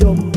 своем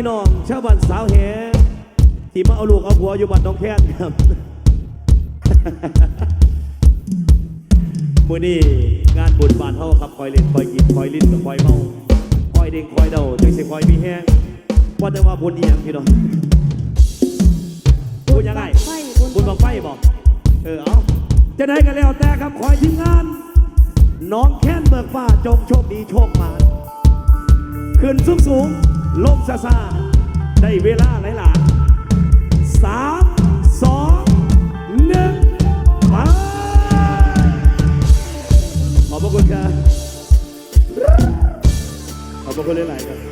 พี่น้องชาวบ้านสาวแหที่มาเอาลูกเอาผัวอยู่บ้านน้องแค้นครับมื้อนี้งานบุญบ้านเฮาครับคอยเล่นคอยกินคอยลิ้นกับคอยเมาคอยเด้งคอยเดาจังสิคอยมีแฮงว่าแต่ว่าบุญอีหยังพี่น้องบุญยังไงบุญบังไฟบอกเออเอาจะได้กันแล้วแต่ครับคอยทีมงาน น้องแค้นเบิกฟ้าจงโชคดีโชคมาขึ้นสูงสูง ลงซาซาได้เวลาไหนล่ะสามสองหนึ่งไปขอบคุณครับขอบคุณหลายๆครับ